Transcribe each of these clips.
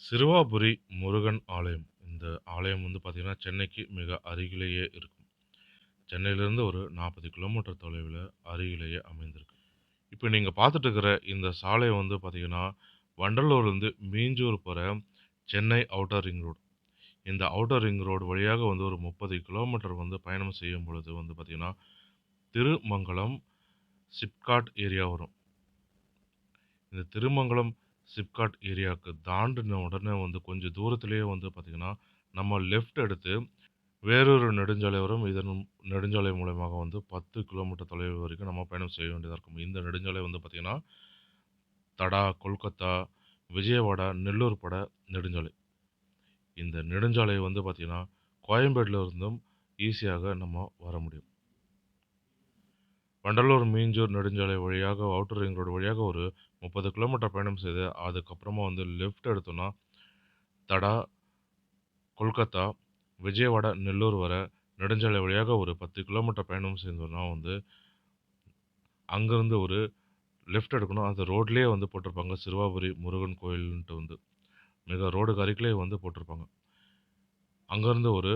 சிறுவாபுரி முருகன் ஆலயம். இந்த ஆலயம் வந்து பார்த்தீங்கன்னா, சென்னைக்கு மிக அருகிலேயே இருக்கும். சென்னையிலேருந்து ஒரு 40 கிலோமீட்டர் தொலைவில் அருகிலேயே அமைந்திருக்கு. இப்போ நீங்கள் பார்த்துட்டு இருக்கிற இந்த சாலை வந்து பார்த்தீங்கன்னா, வண்டலூர்லேருந்து மீஞ்சூர் போகிற சென்னை அவுட்டர் ரிங் ரோடு. இந்த அவுட்டர் ரிங் ரோடு வழியாக வந்து ஒரு 30 கிலோமீட்டர் வந்து பயணம் செய்யும் பொழுது வந்து பார்த்திங்கன்னா திருமங்கலம் சிப்காட் ஏரியா வரும். இந்த திருமங்கலம் சிப்காட் ஏரியாவுக்கு தாண்டின உடனே வந்து கொஞ்சம் தூரத்துலேயே வந்து பார்த்திங்கன்னா நம்ம லெஃப்ட் எடுத்து வேறொரு நெடுஞ்சாலை வரும். இதன் நெடுஞ்சாலை மூலயமாக வந்து 10 கிலோமீட்டர் தொலைவு வரைக்கும் நம்ம பயணம் செய்ய வேண்டியதாக இருக்கும். இந்த நெடுஞ்சாலை வந்து பார்த்திங்கன்னா தடா, கொல்கத்தா, விஜயவாடா, நெல்லூர் பட நெடுஞ்சாலை. இந்த நெடுஞ்சாலை வந்து பார்த்திங்கன்னா கோயம்பேட்டில் இருந்தும் ஈஸியாக நம்ம வர முடியும். வண்டலூர் மீஞ்சூர் நெடுஞ்சாலை வழியாக அவுட்டர் ரிங் ரோடு வழியாக ஒரு 30 கிலோமீட்டர் பயணம் செய்து, அதுக்கப்புறமா வந்து லெஃப்ட் எடுத்தோன்னா தடா, கொல்கத்தா, விஜயவாடா, நெல்லூர் வர நெடுஞ்சாலை வழியாக ஒரு 10 கிலோமீட்டர் பயணம் செஞ்சோன்னா வந்து அங்கேருந்து ஒரு லெஃப்ட் எடுக்கணும். அந்த ரோட்லேயே வந்து போட்டிருப்பாங்க. சிறுவாபுரி முருகன் கோயில்ன்ட்டு வந்து. மிக ரோடுக்கு அருகிலே வந்து போட்டிருப்பாங்க. அங்கேருந்து ஒரு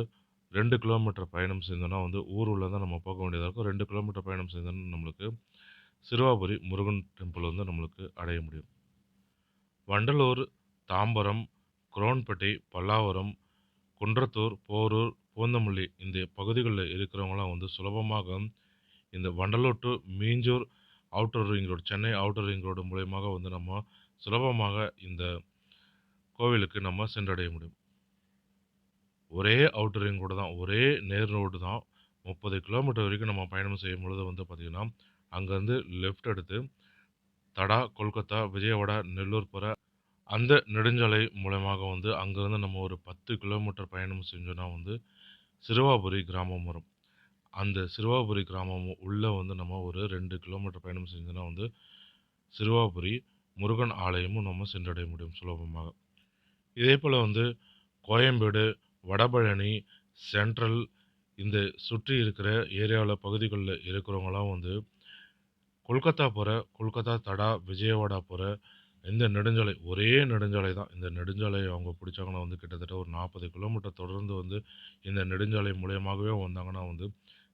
ரெண்டு கிலோமீட்டர் பயணம் செஞ்சோம்னா வந்து ஊர் உள்ள தான் நம்ம போக வேண்டியதாக இருக்கும். ரெண்டு கிலோமீட்டர் பயணம் செஞ்சோம்னா நம்மளுக்கு சிறுவாபுரி முருகன் டெம்பிள் வந்து நம்மளுக்கு அடைய முடியும். வண்டலூர், தாம்பரம், குரோன்பட்டி, பல்லாவரம், குன்றத்தூர், போரூர், பூந்தமல்லி இந்த பகுதிகளில் இருக்கிறவங்களாம் வந்து சுலபமாக இந்த Vandalur to Minjur outer ring road, Chennai outer ring road மூலியமாக வந்து நம்ம சுலபமாக இந்த கோவிலுக்கு நம்ம சென்றடைய முடியும். ஒரே அவுட்டர் ரிங் ரோடு தான். ஒரே நேர் ரோடு தான். 30 கிலோமீட்டர் வரைக்கும் நம்ம பயணம் செய்யும் பொழுது வந்து பார்த்திங்கன்னா அங்கேருந்து லெஃப்ட் எடுத்து தடா, கொல்கத்தா, விஜயவாடா, நெல்லூர் போகிற அந்த நெடுஞ்சாலை மூலமாக வந்து அங்கேருந்து நம்ம ஒரு 10 கிலோமீட்டர் பயணம் செஞ்சோன்னா வந்து சிறுவாபுரி கிராமம் வரும். அந்த சிறுவாபுரி கிராமம் உள்ளே வந்து நம்ம ஒரு ரெண்டு கிலோமீட்டர் பயணம் செஞ்சோன்னா வந்து சிறுவாபுரி முருகன் ஆலயமும் நம்ம சென்றடைய முடியும் சுலபமாக. இதே போல் வந்து கோயம்பேடு, வடபழனி, சென்ட்ரல் இந்த சுற்றி இருக்கிற ஏரியாவில் பகுதிகளில் இருக்கிறவங்களாம் வந்து கொல்கத்தா போகிற கொல்கத்தா, தடா, விஜயவாடா போகிற இந்த நெடுஞ்சாலை ஒரே நெடுஞ்சாலை தான். இந்த நெடுஞ்சாலை அவங்க பிடிச்சாங்கன்னா வந்து கிட்டத்தட்ட ஒரு 40 கிலோமீட்டர் தொடர்ந்து வந்து இந்த நெடுஞ்சாலை மூலியமாகவே வந்தாங்கன்னா வந்து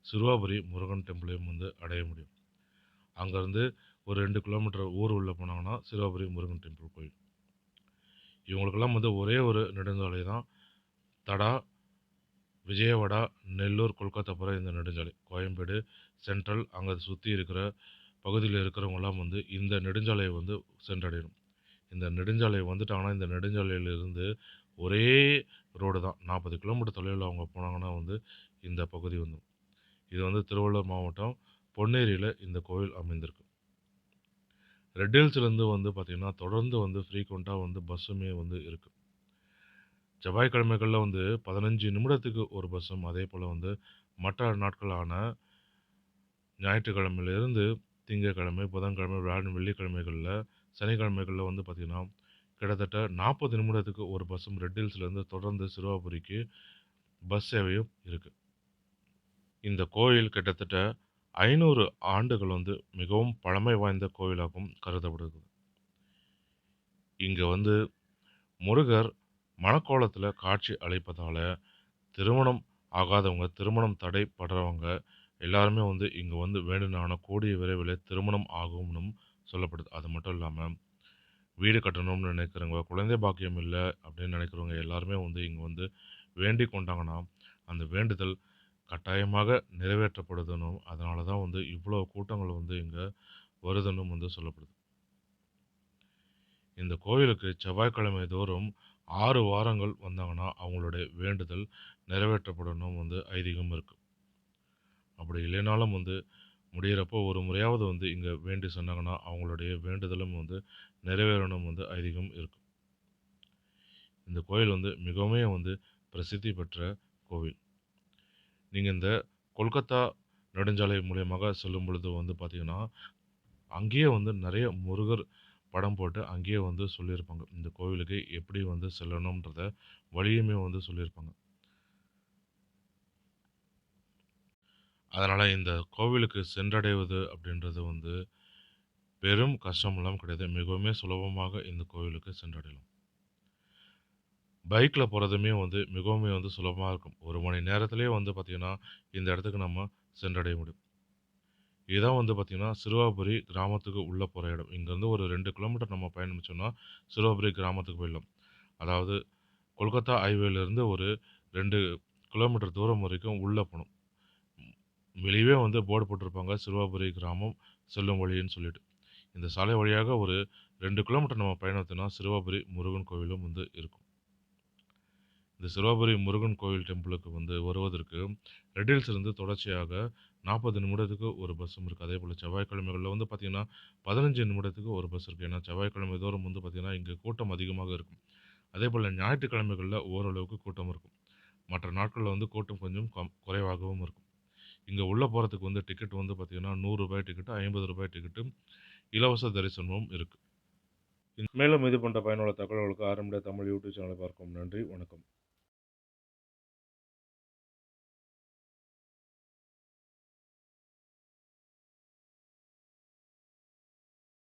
சிறுவாபுரி முருகன் டெம்பிளையும் வந்து அடைய முடியும். அங்கேருந்து ஒரு ரெண்டு கிலோமீட்டர் ஊர் உள்ளே போனாங்கன்னா சிறுவாபுரி முருகன் டெம்பிள் கோயில். இவங்களுக்கெல்லாம் வந்து ஒரே ஒரு நெடுஞ்சாலை தான். தடா, விஜயவாடா, நெல்லூர், கொல்கத்தா போகிற இந்த நெடுஞ்சாலை. கோயம்பேடு, சென்ட்ரல் அங்கே சுற்றி இருக்கிற பகுதியில் இருக்கிறவங்கலாம் வந்து இந்த நெடுஞ்சாலையை வந்து சென்றடையணும். இந்த நெடுஞ்சாலை வந்துட்டாங்கன்னா, இந்த நெடுஞ்சாலையிலிருந்து ஒரே ரோடு தான். 40 கிலோமீட்டர் தொலைவில் அவங்க போனாங்கன்னா வந்து இந்த பகுதி வந்து இது வந்து திருவள்ளூர் மாவட்டம் பொன்னேரியில் இந்த கோவில் அமைந்திருக்கு. ரெட் ஹில்ஸ்லேருந்து வந்து பார்த்திங்கன்னா தொடர்ந்து வந்து ஃப்ரீக்வெண்ட்டாக வந்து பஸ்ஸுமே வந்து இருக்குது செவ்வாய்க்கிழமைகள்ல வந்து 15 நிமிடத்துக்கு ஒரு பஸ்ஸும், அதேபோல வந்து மற்ற நாட்களான ஞாயிற்றுக்கிழமையிலிருந்து திங்கட்கிழமை, புதன்கிழமை, வியாழன், வெள்ளிக்கிழமைகள்ல, சனிக்கிழமைகள்ல வந்து பார்த்தீங்கன்னா, கிட்டத்தட்ட 40 நிமிடத்துக்கு ஒரு பஸ்ஸும் ரெட் ஹில்ஸ்லேருந்து தொடர்ந்து சிறுவாபுரிக்கு பஸ் சேவையும் இருக்கு. இந்த கோயில் கிட்டத்தட்ட 500 ஆண்டுகள் வந்து மிகவும் பழமை வாய்ந்த கோவிலாகவும் கருதப்படுது. இங்க வந்து முருகர் மனக்கோலத்தில் காட்சி அழைப்பதால் திருமணம் ஆகாதவங்க, திருமணம் தடைப்படுறவங்க எல்லாருமே வந்து இங்கே வந்து வேண்டுனான கூடிய விரைவில் திருமணம் ஆகும்னும் சொல்லப்படுது. அது மட்டும் இல்லாமல் வீடு கட்டணும்னு நினைக்கிறவங்க, குழந்தை பாக்கியம் இல்லை அப்படின்னு நினைக்கிறவங்க எல்லாருமே வந்து இங்கே வந்து வேண்டி கொண்டாங்கன்னா, அந்த வேண்டுதல் கட்டாயமாக நிறைவேற்றப்படுதுன்னு அதனால தான் வந்து இவ்வளோ கூட்டங்கள் வந்து இங்கே வருதுன்னும் வந்து சொல்லப்படுது. இந்த கோவிலுக்கு செவ்வாய்க்கிழமை தோறும் ஆறு வாரங்கள் வந்தாங்கன்னா, அவங்களுடைய வேண்டுதல் நிறைவேற்றப்படணும் வந்து ஐதீகம் இருக்குது அப்படி இல்லைனாலும் வந்து முடியிறப்போ ஒரு முறையாவது வந்து இங்கே வேண்டி சொன்னாங்கன்னா, அவங்களுடைய வேண்டுதலும் வந்து நிறைவேறணும் வந்து ஐதீகம் இருக்கும் இந்த கோயில் வந்து மிகவுமே வந்து பிரசித்தி பெற்ற கோவில். நீங்கள் இந்த கொல்கத்தா நெடுஞ்சாலை மூலியமாக செல்லும் பொழுது வந்து பார்த்தீங்கன்னா, அங்கேயே வந்து நிறைய முருகர் படம் போட்டு அங்கேயே வந்து சொல்லியிருப்பாங்க. இந்த கோவிலுக்கு எப்படி வந்து செல்லணுன்றத வழியுமே வந்து சொல்லியிருப்பாங்க. அதனால் இந்த கோவிலுக்கு சென்றடைவது அப்படின்றது வந்து பெரும் கஷ்டமெல்லாம் கிடையாது. மிகவுமே சுலபமாக இந்த கோவிலுக்கு சென்றடையலாம். பைக்கில் போகிறதுமே வந்து மிகவுமே வந்து சுலபமாக இருக்கும். ஒரு மணி நேரத்துலேயே வந்து பார்த்திங்கன்னா இந்த இடத்துக்கு நம்ம சென்றடைய முடியும். இதுதான் வந்து பார்த்திங்கன்னா சிறுவாபுரி கிராமத்துக்கு உள்ள போகிற இடம். இங்கேருந்து ஒரு ரெண்டு கிலோமீட்டர் நம்ம பயணிச்சோம்னா, சிறுவாபுரி கிராமத்துக்கு போயிடலாம். அதாவது கொல்கத்தா ஹைவேலேருந்து ஒரு ரெண்டு கிலோமீட்டர் தூரம் வரைக்கும் உள்ளே போகணும் வெளியவே வந்து போர்டு போட்டிருப்பாங்க, சிறுவாபுரி கிராமம் செல்லும் வழின்னு சொல்லிட்டு. இந்த சாலை வழியாக ஒரு ரெண்டு கிலோமீட்டர் நம்ம பயணத்தினா சிறுவாபுரி முருகன் கோவிலும் வந்து இருக்கும். இந்த சிறுவாபுரி முருகன் கோயில் டெம்பிளுக்கு வந்து வருவதற்கு ரெட்டில்ஸ்லேருந்து தொடர்ச்சியாக 40 நிமிடத்துக்கு ஒரு பஸ்ஸும் இருக்குது அதே போல் செவ்வாய்க்கிழமைகளில் வந்து பார்த்தீங்கன்னா, 15 நிமிடத்துக்கு ஒரு பஸ் இருக்குது ஏன்னா, செவ்வாய்க்கிழமை தோறும் வந்து பார்த்திங்கன்னா இங்கே கூட்டம் அதிகமாக இருக்கும். அதே போல் ஞாயிற்றுக்கிழமைகளில் ஓரளவுக்கு கூட்டம் இருக்கும். மற்ற நாட்களில் வந்து கூட்டம் கொஞ்சம் கம் குறைவாகவும் இருக்கும். இங்கே உள்ளே போகிறதுக்கு வந்து டிக்கெட் வந்து பார்த்தீங்கன்னா, ரூ. 100 டிக்கெட்டு, ஐம்பது ரூபாய் டிக்கெட்டு, இலவச தரிசனமும் இருக்குது மேலும் இது போன்ற பயனுள்ள தகவல்களுக்கு ஆரம்பிட தமிழ் யூடியூப் சேனலை பார்க்கும் நன்றி. வணக்கம்.